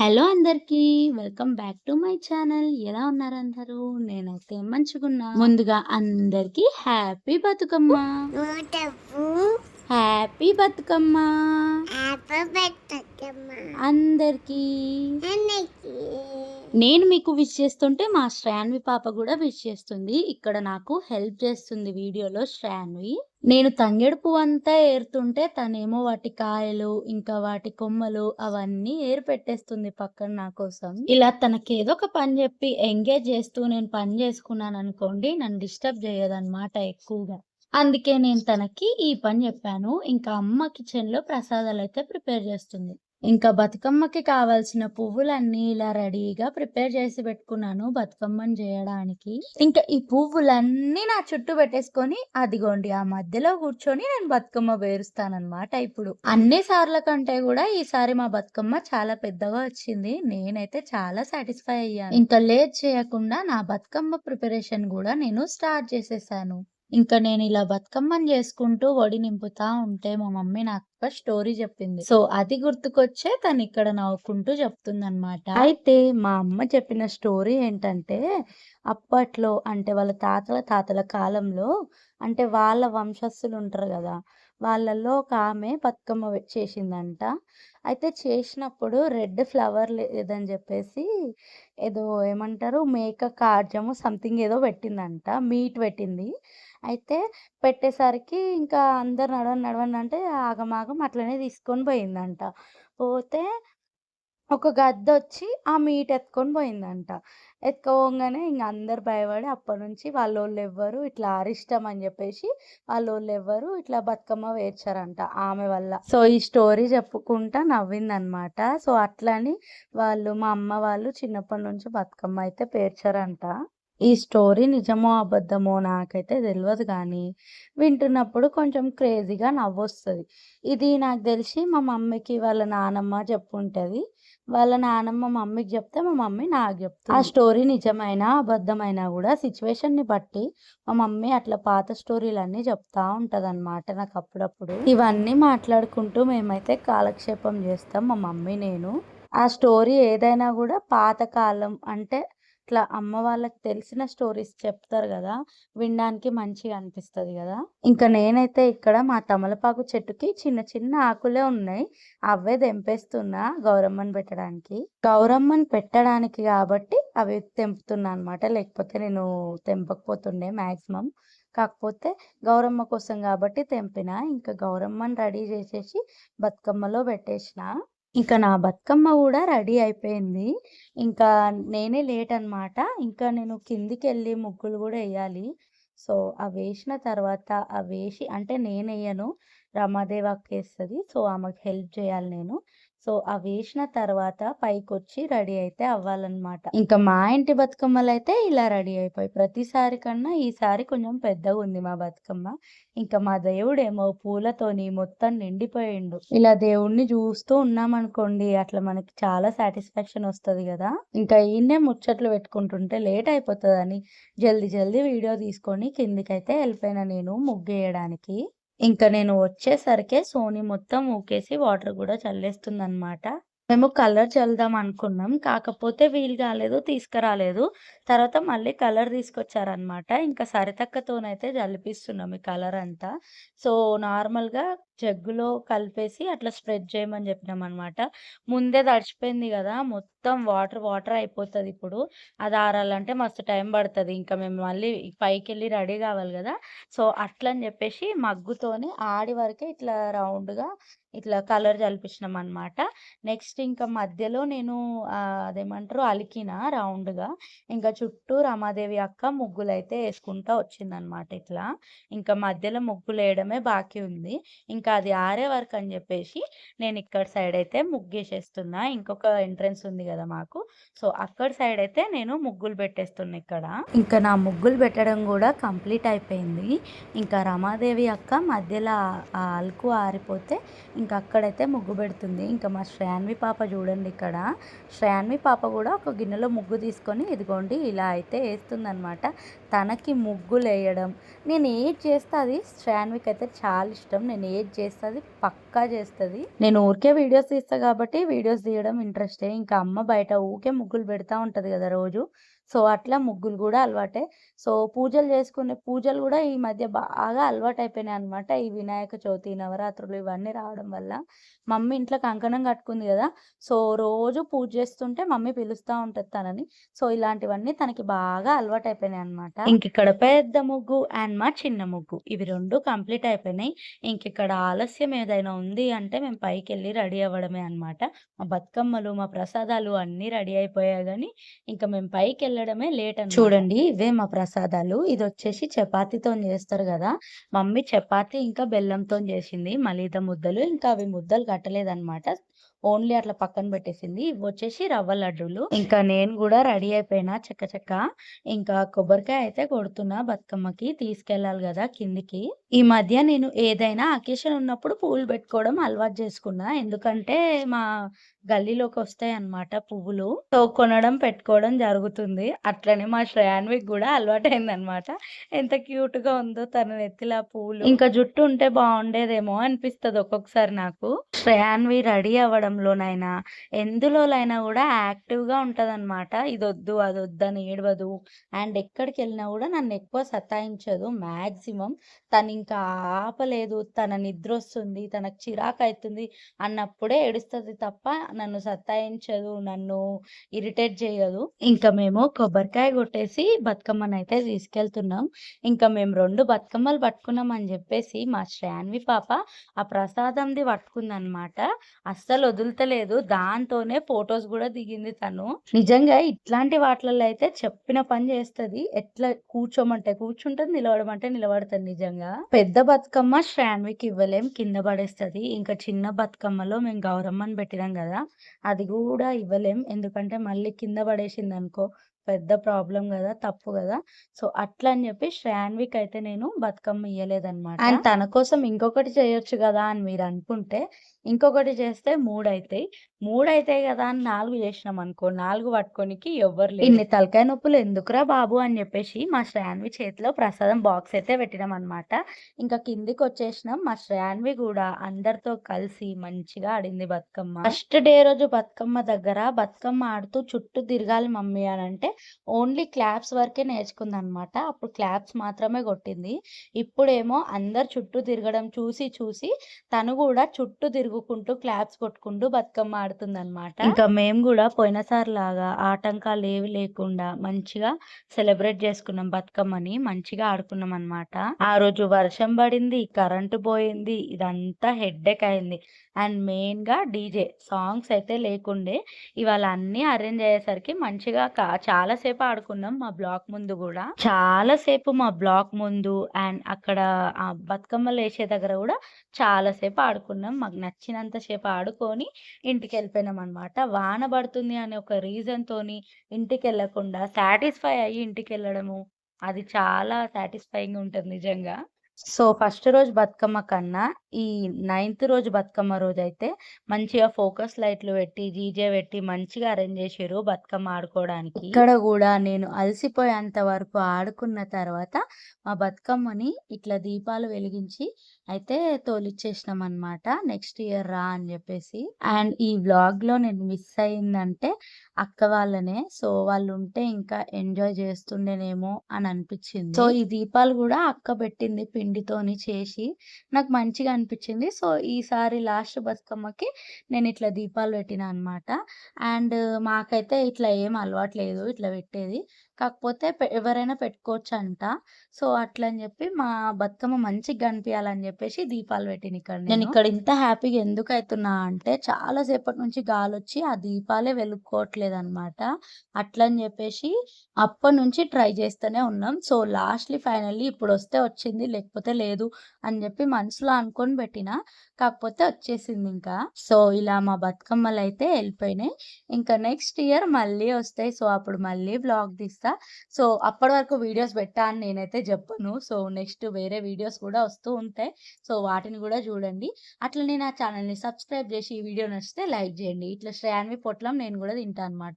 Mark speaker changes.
Speaker 1: Hello అందరికీ welcome back to my channel. ఎలా ఉన్నారు అందరూ? నేనైతే మంచిగున్నా. ముందుగా అందరికీ హ్యాపీ బతుకమ్మ. హ్యాపీ బతుకమ్మ. అందరికీ. నేను మీకు విష్ చేస్తుంటే మా శ్రాన్వి పాప కూడా విష్ చేస్తుంది. ఇక్కడ నాకు హెల్ప్ చేస్తుంది వీడియోలో శ్రాన్వి. నేను తంగేడు పువ్వు అంతా ఏరుతుంటే తనేమో వాటి కాయలు ఇంకా వాటి కొమ్మలు అవన్నీ ఏరు పెట్టేస్తుంది పక్కన నా కోసం. ఇలా తనకి ఏదో ఒక పని చెప్పి ఎంగేజ్ చేస్తూ నేను పని చేసుకున్నాను అనుకోండి నన్ను డిస్టర్బ్ చేయదన్నమాట ఎక్కువగా. అందుకే నేను తనకి ఈ పని చెప్పాను. ఇంకా అమ్మ కిచెన్లో ప్రసాదాలు అయితే ప్రిపేర్ చేస్తుంది. ఇంకా బతుకమ్మకి కావాల్సిన పువ్వులన్నీ ఇలా రెడీగా ప్రిపేర్ చేసి పెట్టుకున్నాను బతుకమ్మని చేయడానికి. ఇంకా ఈ పువ్వులన్నీ నా చుట్టూ పెట్టేసుకొని అదిగోండి ఆ మధ్యలో కూర్చొని నేను బతుకమ్మ వేరుస్తానమాట ఇప్పుడు. అన్ని సార్ల కంటే కూడా ఈసారి మా బతుకమ్మ చాలా పెద్దగా వచ్చింది. నేనైతే చాలా సాటిస్ఫై అయ్యాను. ఇంకా లేట్ చేయకుండా నా బతుకమ్మ ప్రిపరేషన్ కూడా నేను స్టార్ట్ చేసేసాను. ఇంకా నేను ఇలా బతుకమ్మని చేసుకుంటూ వడి నింపుతా ఉంటే మా మమ్మీ నాకు ఒక స్టోరీ చెప్పింది. సో అది గుర్తుకొచ్చే తను ఇక్కడ నవ్వుకుంటూ చెప్తుందనమాట అయితే మా అమ్మ చెప్పిన స్టోరీ ఏంటంటే అప్పట్లో అంటే వాళ్ళ తాతల తాతల కాలంలో అంటే వాళ్ళ వంశస్థులు ఉంటారు కదా వాళ్ళల్లో ఒక ఆమె బతుకమ్మ చేసిందంట. అయితే చేసినప్పుడు రెడ్ ఫ్లవర్ లేదని చెప్పేసి ఏదో ఏమంటారు మేక కార్జము సంథింగ్ ఏదో పెట్టిందంట మీట్ పెట్టింది. అయితే పెట్టేసరికి ఇంకా అందరు నడవని నడవండి అంటే ఆగమాగం అట్లనే తీసుకొని పోయిందంట. పోతే ఒక గద్ద వచ్చి ఆ మీట్ ఎత్తుకొని పోయిందంట. ఎత్తుకోగానే ఇంక అందరు భయపడి అప్పటి నుంచి వాళ్ళోళ్ళు ఎవ్వరు ఇట్లా అరిష్టం అని చెప్పేసి వాళ్ళోళ్ళు ఎవ్వరు ఇట్లా బతుకమ్మ వేర్చారంట ఆమె వల్ల. సో ఈ స్టోరీ చెప్పుకుంటా నవ్విందనమాట. సో అట్లని వాళ్ళు మా అమ్మ వాళ్ళు చిన్నప్పటి నుంచి బతుకమ్మ అయితే పేర్చారంట. ఈ స్టోరీ నిజమో అబద్ధమో నాకైతే తెలియదు కానీ వింటున్నప్పుడు కొంచెం క్రేజీగా నవ్వొస్తుంది. ఇది నాకు తెలిసి మా మమ్మీకి వాళ్ళ నానమ్మ చెప్పుంటుంది. వాళ్ళ నానమ్మ మమ్మీకి చెప్తే మా మమ్మీ నాకు చెప్తుంది. ఆ స్టోరీ నిజమైనా అబద్ధమైనా కూడా సిచ్యువేషన్ని బట్టి మా మమ్మీ అట్లా పాత స్టోరీలన్నీ చెప్తా ఉంటుంది అనమాట నాకు అప్పుడప్పుడు. ఇవన్నీ మాట్లాడుకుంటూ మేమైతే కాలక్షేపం చేస్తాం మా మమ్మీ నేను. ఆ స్టోరీ ఏదైనా కూడా పాతకాలం అంటే ఇట్లా అమ్మ వాళ్ళకి తెలిసిన స్టోరీస్ చెప్తారు కదా వినడానికి మంచిగా అనిపిస్తుంది కదా. ఇంకా నేనైతే ఇక్కడ మా తమలపాకు చెట్టుకి చిన్న చిన్న ఆకులే ఉన్నాయి. అవే తెంపేస్తున్నా గౌరమ్మని పెట్టడానికి. గౌరమ్మని పెట్టడానికి కాబట్టి అవి తెంపుతున్నా అనమాట లేకపోతే నేను తెంపకపోతుండే మాక్సిమం. కాకపోతే గౌరమ్మ కోసం కాబట్టి తెంపిన. ఇంకా గౌరమ్మని రెడీ చేసేసి బతుకమ్మలో పెట్టేసిన. ఇంకా నా బతుకమ్మ కూడా రెడీ అయిపోయింది. ఇంకా నేనే లేట్ అనమాట ఇంకా నేను కిందికి వెళ్ళి ముగ్గులు కూడా వేయాలి సో అవి వేసిన తర్వాత అవి వేసి అంటే నేను వేయను రమాదేవి అక్క వేస్తుంది. సో ఆమెకు హెల్ప్ చేయాలి నేను. సో అవి వేసిన తర్వాత పైకి వచ్చి రెడీ అయితే అవ్వాలన్నమాట. ఇంకా మా ఇంటి బతుకమ్మలు అయితే ఇలా రెడీ అయిపోయి ప్రతిసారి కన్నా ఈసారి కొంచెం పెద్దగా ఉంది మా బతుకమ్మ. ఇంకా మా దేవుడేమో పూలతోని మొత్తం నిండిపోయిండు. ఇలా దేవుణ్ణి చూస్తూ ఉన్నామనుకోండి అట్లా మనకి చాలా సాటిస్ఫాక్షన్ వస్తుంది కదా. ఇంకా ఈయన్నే ముచ్చట్లు పెట్టుకుంటుంటే లేట్ అయిపోతుందని జల్దీ జల్దీ వీడియో తీసుకొని కిందికైతే వెళ్ళిపోయినా నేను ముగ్గేయడానికి. ఇంకా నేను వచ్చేసరికి సోనీ మొత్తం ఊకేసి వాటర్ కూడా చల్లేస్తుంది అనమాట మేము కలర్ చల్లుదాం అనుకున్నాం. కాకపోతే వీలు కాలేదు తీసుకురాలేదు. తర్వాత మళ్ళీ కలర్ తీసుకొచ్చారనమాట ఇంకా సరితక్కతోనైతే జలిపిస్తున్నాం ఈ కలర్ అంతా. సో నార్మల్గా జగ్గులో కలిపేసి అట్లా స్ప్రెడ్ చేయమని చెప్పినాం అనమాట ముందే తడిచిపోయింది కదా మొత్తం వాటర్ వాటర్ అయిపోతుంది ఇప్పుడు. అది ఆరాలంటే మస్తు టైం పడుతుంది. ఇంకా మేము మళ్ళీ పైకి వెళ్ళి రెడీ కావాలి కదా. సో అట్లా అని చెప్పేసి మగ్గుతోనే ఆడి వరకే ఇట్లా రౌండ్గా ఇట్లా కలర్ జలిపించినాం అనమాట నెక్స్ట్ ఇంకా మధ్యలో నేను అదేమంటారు అలికిన రౌండ్గా. ఇంకా చుట్టూ రమాదేవి అక్క ముగ్గులు అయితే వేసుకుంటా వచ్చిందనమాట ఇట్లా. ఇంకా మధ్యలో ముగ్గులు వేయడమే బాకీ ఉంది. ఇంకా ఇంకా అది ఆరే వరకు అని చెప్పేసి నేను ఇక్కడ సైడ్ అయితే ముగ్గేసేస్తున్నా. ఇంకొక ఎంట్రన్స్ ఉంది కదా మాకు. సో అక్కడ సైడ్ అయితే నేను ముగ్గులు పెట్టేస్తున్నా ఇక్కడ. ఇంకా నా ముగ్గులు పెట్టడం కూడా కంప్లీట్ అయిపోయింది. ఇంకా రమాదేవి అక్క మధ్యలో ఆ అలుకు ఆరిపోతే ఇంకా అక్కడైతే ముగ్గు పెడుతుంది. ఇంకా మా శ్రేయాన్వి పాప చూడండి ఇక్కడ. శ్రేయాన్వి పాప కూడా ఒక గిన్నెలో ముగ్గు తీసుకొని ఇదిగోండి ఇలా అయితే వేస్తుందనమాట తనకి ముగ్గులు వేయడం నేను ఏది చేస్తే అది శ్రేయాన్వికి అయితే చాలా ఇష్టం. నేను ఏది చేస్తుంది పక్కా చేస్తుంది. నేను ఊరికే వీడియోస్ తీస్తా కాబట్టి వీడియోస్ తీయడం ఇంట్రెస్టే. ఇంకా అమ్మ బయట ఊకే ముగ్గులు పెడతా ఉంటుంది కదా రోజు. సో అట్లా ముగ్గులు కూడా అలవాటే. సో పూజలు చేసుకునే పూజలు కూడా ఈ మధ్య బాగా అలవాటు అయిపోయినాయి అనమాట ఈ వినాయక చవితి నవరాత్రులు ఇవన్నీ రావడం వల్ల. మమ్మీ ఇంట్లో కంకణం కట్టుకుంది కదా! సో రోజు పూజ చేస్తుంటే మమ్మీ పిలుస్తూ ఉంటుంది తనని. సో ఇలాంటివన్నీ తనకి బాగా అలవాటు అయిపోయినాయి అనమాట ఇంకిక్కడ పెద్ద ముగ్గు అండ్ మా చిన్న ముగ్గు. ఇవి రెండు కంప్లీట్ అయిపోయినాయి ఇంకిక్కడ ఆలస్యం ఏదైనా ఉంది అంటే మేము పైకి వెళ్ళి రెడీ అవ్వడమే అనమాట మా బతుకమ్మలు మా ప్రసాదాలు అన్నీ రెడీ అయిపోయాయి కానీ ఇంకా మేము పైకి వెళ్ళడమే లేట్ అని చూడండి ఇవే మా ప్రసాదాలు. ఇది వచ్చేసి చపాతీతో చేస్తారు కదా. మమ్మీ చపాతీ ఇంకా బెల్లంతో చేసింది. మలీద ముద్దలు ఇంకా అవి ముద్దలు కట్టలేదన్నమాట. ఓన్లీ అట్లా పక్కన పెట్టేసింది. ఇవి వచ్చేసి రవ్వ లడ్డూలు. ఇంకా నేను కూడా రెడీ అయిపోయినా చెక్క చెక్క. ఇంకా కొబ్బరికాయ అయితే కొడుతున్నా బతుకమ్మకి తీసుకెళ్ళాలి కదా కిందికి. ఈ మధ్య నేను ఏదైనా అకేషన్ ఉన్నప్పుడు పూలు పెట్టుకోవడం అలవాటు చేసుకున్నా. ఎందుకంటే మా గల్లీలోకి వస్తాయి అన్నమాట పువ్వులు. సో కొనడం పెట్టుకోవడం జరుగుతుంది. అట్లనే మా శ్రేయాన్వికి కూడా అలవాటైంది అనమాట ఎంత క్యూట్గా ఉందో తన నెత్తిలా పువ్వులు ఇంకా జుట్టు ఉంటే బాగుండేదేమో అనిపిస్తుంది ఒక్కొక్కసారి నాకు. శ్రేయాన్వి రెడీ చదవడంలోనైనా ఎందులోనైనా కూడా యాక్టివ్గా ఉంటదన్నమాట. ఇది వద్దు అది వద్దని ఏడవదు. అండ్ ఎక్కడికి వెళ్ళినా కూడా నన్ను ఎక్కువ సతాయించదు మాక్సిమం. తను ఇంకా ఆపలేదు తన నిద్ర వస్తుంది తనకు చిరాకు అవుతుంది అన్నప్పుడే ఏడుస్తుంది తప్ప నన్ను సతాయించదు నన్ను ఇరిటేట్ చేయదు. ఇంకా మేము కొబ్బరికాయ కొట్టేసి బతుకమ్మని అయితే తీసుకెళ్తున్నాం. ఇంకా మేము రెండు బతుకమ్మలు పట్టుకున్నాం అని చెప్పేసి మా శ్రాన్వి పాప ఆ ప్రసాదంది పట్టుకుందనమాట అస్సలు వదులుతలేదు. దాంతోనే ఫొటోస్ కూడా దిగింది తను. నిజంగా ఇట్లాంటి వాటిలలో అయితే చెప్పిన పని చేస్తది. ఎట్లా కూర్చోమంటే కూర్చుంటుంది నిలబడమంటే నిలబడుతుంది నిజంగా. పెద్ద బతుకమ్మ శ్రాన్వికి ఇవ్వలేం కింద పడేస్తది. ఇంకా చిన్న బతుకమ్మలో మేము గౌరమ్మని పెట్టినాం కదా అది కూడా ఇవ్వలేం. ఎందుకంటే మళ్ళీ కింద పడేసింది అనుకో పెద్ద ప్రాబ్లం కదా తప్పు కదా. సో అట్లా అని చెప్పి శ్రాన్విక్ అయితే నేను బతుకమ్మ ఇయ్యలేదన్నమాట. అండ్ తన కోసం ఇంకొకటి చేయొచ్చు కదా అని మీరు అనుకుంటే ఇంకొకటి చేస్తే మూడు అవుతాయి మూడు అవుతాయి కదా అని నాలుగు చేసినాం అనుకో నాలుగు పట్టుకోనికి ఎవ్వరు లేదు ఇన్ని తలకాయ నొప్పులు ఎందుకురా బాబు అని చెప్పేసి మా శ్రాన్వి చేతిలో ప్రసాదం బాక్స్ అయితే పెట్టినాం అనమాట ఇంకా కిందికి వచ్చేసినాం. మా శ్రాన్వి కూడా అందరితో కలిసి మంచిగా ఆడింది బతుకమ్మ. ఫస్ట్ డే రోజు బతుకమ్మ దగ్గర బతుకమ్మ ఆడుతూ చుట్టూ తిరగాలి మమ్మీ అని అంటే ఓన్లీ క్లాప్స్ వరకే నేర్చుకుంది అనమాట అప్పుడు క్లాప్స్ మాత్రమే కొట్టింది. ఇప్పుడేమో అందరు చుట్టూ తిరగడం చూసి చూసి తను కూడా చుట్టూ తిరుగుకుంటూ క్లాప్స్ కొట్టుకుంటూ బతుకమ్మ ఆడుతుంది అనమాట ఇంకా మేము కూడా పోయినసారి లాగా ఆటంకాలు ఏవి లేకుండా మంచిగా సెలబ్రేట్ చేసుకున్నాం బతుకమ్మని మంచిగా ఆడుకున్నాం అనమాట ఆ రోజు వర్షం పడింది కరెంటు పోయింది ఇదంతా హెడ్ఏక్ అయింది. అండ్ మెయిన్గా డీజే సాంగ్స్ అయితే లేకుండే ఇవాళ అన్ని అరేంజ్ అయ్యేసరికి మంచిగా చాలా సేపు ఆడుకున్నాం మా బ్లాక్ ముందు కూడా. చాలా సేపు మా బ్లాక్ ముందు అండ్ అక్కడ ఆ బతుకమ్మలు వేసే దగ్గర కూడా చాలా సేపు ఆడుకున్నాం. మాకు నచ్చినంత సేపు ఆడుకొని ఇంటికి వెళ్ళిపోయినాం అనమాట వాన పడుతుంది అనే ఒక రీజన్ తోని ఇంటికి వెళ్ళకుండా సాటిస్ఫై అయ్యి ఇంటికి వెళ్ళడము అది చాలా సాటిస్ఫైయింగ్ ఉంటుంది నిజంగా. సో ఫస్ట్ రోజు బతుకమ్మ కన్నా ఈ నైన్త్ రోజు బతుకమ్మ రోజు అయితే మంచిగా ఫోకస్ లైట్లు పెట్టి డీజే పెట్టి మంచిగా అరేంజ్ చేసారు బతుకమ్మ ఆడుకోవడానికి. ఇక్కడ కూడా నేను అలసిపోయేంత వరకు ఆడుకున్న తర్వాత మా బతుకమ్మని ఇట్లా దీపాలు వెలిగించి అయితే తోలిచ్చేసినాం అనమాట నెక్స్ట్ ఇయర్ రా అని చెప్పేసి. అండ్ ఈ వ్లాగ్లో నేను మిస్ అయిందంటే అక్క వాళ్ళనే. సో వాళ్ళు ఉంటే ఇంకా ఎంజాయ్ చేస్తుండేనేమో అని అనిపించింది. సో ఈ దీపాలు కూడా అక్క పెట్టింది పిండితోని చేసి నాకు మంచిగా అనిపించింది. సో ఈసారి లాస్ట్ బతుకమ్మకి నేను ఇట్లా దీపాలు పెట్టిన అనమాట అండ్ మాకైతే ఇట్లా ఏం అలవాట్లేదు ఇట్లా పెట్టేది. కాకపోతే ఎవరైనా పెట్టుకోవచ్చు అంట సో అట్లా అని చెప్పి మా బతుకమ్మ మంచిగా కనిపించాలని చెప్పేసి దీపాలు పెట్టిన ఇక్కడ నేను ఇక్కడ ఇంత హ్యాపీగా ఎందుకు అవుతున్నా అంటే చాలా సేపటి నుంచి గాలి వచ్చి ఆ దీపాలే వెలుక్కోవట్లేదు అనమాట అట్లా అని చెప్పేసి అప్పటి నుంచి ట్రై చేస్తూనే ఉన్నాం. సో లాస్ట్లీ ఫైనల్లీ ఇప్పుడు వస్తే వచ్చింది లేకపోతే లేదు అని చెప్పి మనసులో అనుకొని పెట్టిన కాకపోతే వచ్చేసింది ఇంకా. సో ఇలా మా బతుకమ్మలు అయితే వెళ్ళిపోయినాయి. ఇంకా నెక్స్ట్ ఇయర్ మళ్ళీ వస్తాయి. సో అప్పుడు మళ్ళీ వ్లాగ్ చేస్తా. సో అప్పటి వరకు వీడియోస్ పెట్టా అని నేనైతే చెప్పను. సో నెక్స్ట్ వేరే వీడియోస్ కూడా వస్తూ ఉంటాయి. సో వాటిని కూడా చూడండి. అట్లనే నా ఛానల్ని సబ్స్క్రైబ్ చేసి ఈ వీడియో నచ్చితే లైక్ చేయండి. ఇట్లా శ్రేయాన్వి పొట్లం నేను కూడా తింటాను అనమాట